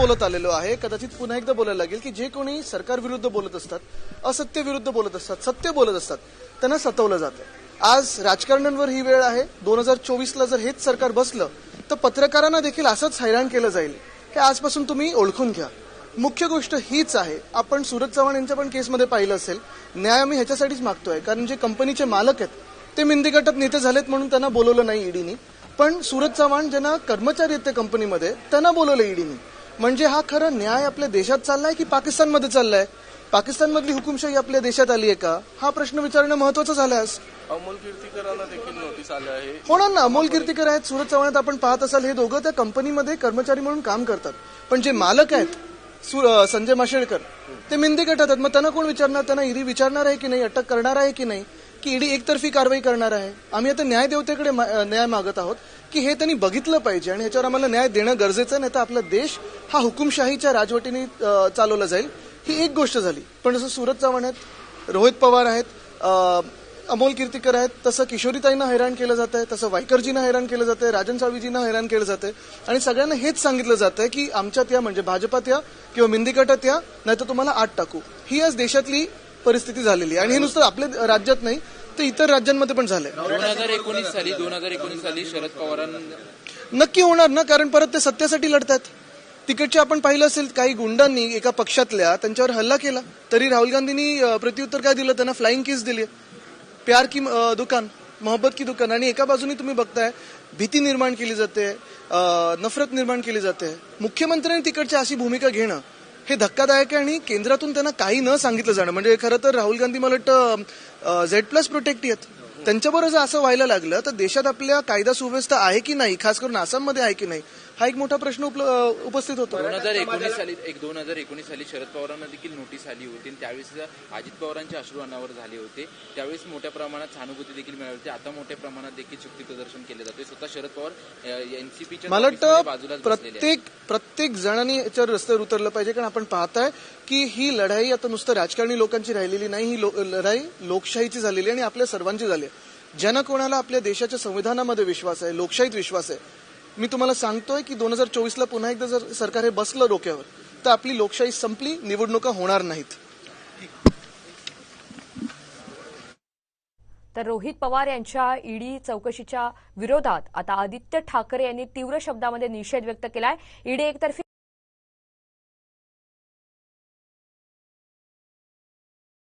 बोलत आलेलो आहे कदाचित पुन्हा एकदा बोलायला लागेल की जे कोणी सरकार विरुद्ध बोलत असतात असत्य विरुद्ध बोलत असतात सत्य बोलत असतात त्यांना सतवलं जातं. आज राजकारण्यांवर ही वेळ आहे. दोन हजार चोवीसला जर हेच सरकार बसलं तर पत्रकारांना देखील असंच हैराण केलं जाईल हे आजपासून तुम्ही ओळखून घ्या. मुख्य गोष्ट हीच आहे. आपण सूरज चव्हाण यांच्या पण केसमध्ये पाहिलं असेल न्याय आम्ही ह्याच्यासाठीच मागतोय कारण जे कंपनीचे मालक आहेत ते मिंदी गटात नेते झालेत म्हणून त्यांना बोलवलं नाही ईडीनी. पण सूरज चव्हाण ज्यांना कर्मचारी आहेत त्या कंपनीमध्ये त्यांना बोलवलं ईडीनी. म्हणजे हा खरा न्याय आपल्या देशात चाललाय की पाकिस्तानमध्ये चाललाय? पाकिस्तानमधली हुकुमशाही आपल्या देशात आली आहे का? हा प्रश्न विचारणं महत्वाचं झालं आज. अमोल कीर्तीकरांना देखील नोटीस आलं आहे. होणार ना अमोल कीर्तीकर आहेत सूरज चव्हाण आपण पाहत असाल हे दोघं त्या कंपनीमध्ये कर्मचारी म्हणून काम करतात. पण जे मालक आहेत संजय माशेळकर ते मिंदी गटात आहेत. मग त्यांना कोण विचारणार? त्यांना ईडी विचारणार आहे की नाही? अटक करणार आहे की नाही? की ईडी एकतर्फी कारवाई करणार आहे? आम्ही आता न्यायदेवतेकडे मा- अं, न्याय मागत आहोत की हे त्यांनी बघितलं पाहिजे आणि ह्याच्यावर आम्हाला न्याय देणं गरजेचं नाही तर आपला देश हा हुकुमशाहीच्या राजवटीने चालवला जाईल. ही एक गोष्ट झाली. पण जसं सूरज चव्हाण आहेत रोहित पवार आहेत अमोल कीर्तीकर आहेत तसं किशोरीताईंना हैराण केलं जात आहे तसं वायकरजींना हैराण केलं जात आहे राजन साळवीजींना हैराण केलं जात आहे. आणि सगळ्यांना हेच सांगितलं जात आहे की आमच्यात या म्हणजे भाजपात या किंवा मिंदीगटात या नाहीतर तुम्हाला आत टाकू. ही आज देशातली परिस्थिती झालेली आहे. आणि हे नुसतं आपल्या राज्यात नाही तर इतर राज्यांमध्ये पण झालंय. दोन हजार एकोणीस साली दोन हजार एकोणीस साली शरद पवारांना नक्की होणार ना कारण परत ते सत्यासाठी लढतात तिकडचे आपण पाहिलं असेल काही गुंडांनी एका पक्षातल्या त्यांच्यावर हल्ला केला. तरी राहुल गांधींनी प्रत्युत्तर काय दिलं? त्यांना फ्लाइंग किस दिली प्यार की दुकान मोहब्बत की दुकान. आणि एका बाजूने तुम्ही बघताय भीती निर्माण केली जाते नफरत निर्माण केली जाते. मुख्यमंत्र्यांनी तिकडची अशी भूमिका घेणं हे धक्कादायक आहे आणि केंद्रातून त्यांना काही न सांगितलं जाणं. म्हणजे खरं तर राहुल गांधी मला वाटतं झेड प्लस प्रोटेक्टी आहेत. त्यांच्याबरोबर जर असं व्हायला लागलं तर देशात आपल्या कायदा सुव्यवस्था आहे की नाही खास करून आसाममध्ये आहे की नाही हा एक मोठा प्रश्न उपल- उपस्थित होतो. दोन हजार एकोणीस साली एक दोन हजार एकोणीस साली शरद पवारांना देखील नोटीस आली होती आणि त्यावेळेस अजित पवारांचे अश्रू अनावर झाले होते त्यावेळेस मोठ्या प्रमाणात सहानुभूती देखील मिळाली होती. आता मोठ्या प्रमाणात देखील शक्ती प्रदर्शन केले जाते. स्वतः शरद पवार एनसीपीच्या मला वाटतं आहेत. प्रत्येक प्रत्येक जणांनी याच्यावर रस्त्यावर उतरलं पाहिजे कारण आपण पाहताय की ही लढाई आता नुसतं राजकारणी लोकांची राहिलेली नाही ही लो- लढाई लोकशाहीची झालेली आहे आणि आपल्या सर्वांची झाली आहे. ज्यांना कोणाला आपल्या देशाच्या संविधानामध्ये विश्वास आहे लोकशाहीत विश्वास आहे. मी तुम्हाला सांगतोय की दोन हजार चोवीसला पुन्हा एकदा जर सरकार हे बसलं डोक्यावर तर आपली लोकशाही संपली निवडणुका होणार नाहीत. तर रोहित पवार यांच्या ईडी चौकशीच्या विरोधात आता आदित्य ठाकरे यांनी तीव्र शब्दामध्ये निषेध व्यक्त केलाय. ईडी एकतर्फी